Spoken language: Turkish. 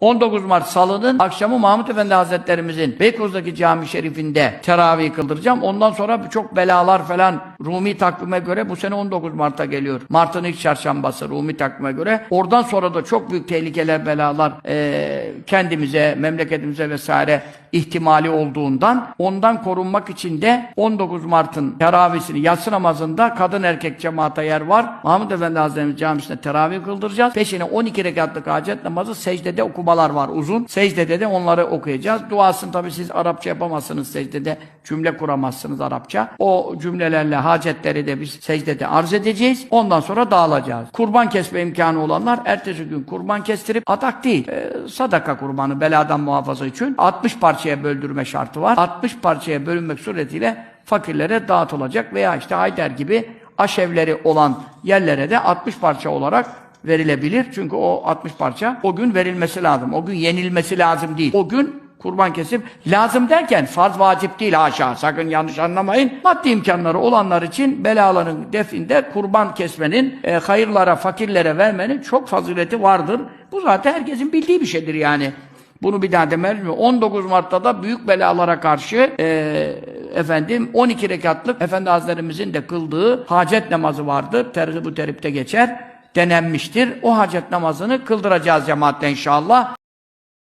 19 Mart Salı'nın akşamı Mahmut Efendi Hazretlerimizin Beykoz'daki cami şerifinde teravih kıldıracağım. Ondan sonra çok belalar falan Rumi takvime göre bu sene 19 Mart'a geliyor. Mart'ın ilk çarşambası Rumi takvime göre. Oradan sonra da çok büyük tehlikeler, belalar eee, kendimize, memleketimize vesaire ihtimali olduğundan ondan korunmak için de 19 Mart'ın teravisini yatsı namazında kadın erkek cemaate yer var. Mahmut Efendi Hazretlerimiz camisinde teravih kıldıracağız. Peşine 12 rekatlık hacet namazı secdede okumalar var uzun. Secdede de onları okuyacağız. Duasını tabii siz Arapça yapamazsınız secdede. Cümle kuramazsınız Arapça. O cümlelerle hacetleri de biz secdede arz edeceğiz. Ondan sonra dağılacağız. Kurban kesme imkanı olanlar ertesi gün kurban kestirip adak değil. e, sadaka kurbanı beladan muhafaza için 60 parçaya böldürme şartı var. 60 parçaya bölünmek suretiyle fakirlere dağıtılacak veya işte Hayder gibi aşevleri olan yerlere de 60 parça olarak verilebilir. Çünkü o 60 parça o gün verilmesi lazım. O gün yenilmesi lazım değil. O gün kurban kesip lazım derken farz vacip değil haşa. Sakın yanlış anlamayın. Maddi imkanları olanlar için belaların definde kurban kesmenin, e, hayırlara, fakirlere vermenin çok fazileti vardır. Bu zaten herkesin bildiği bir şeydir yani. Bunu bir daha demeliyiz mi? 19 Mart'ta da büyük belalara karşı e, efendim 12 rekatlık Efendi Hazretlerimizin de kıldığı hacet namazı vardır. Terzi bu teripte geçer. Denenmiştir. O hacet namazını kıldıracağız cemaatle inşallah.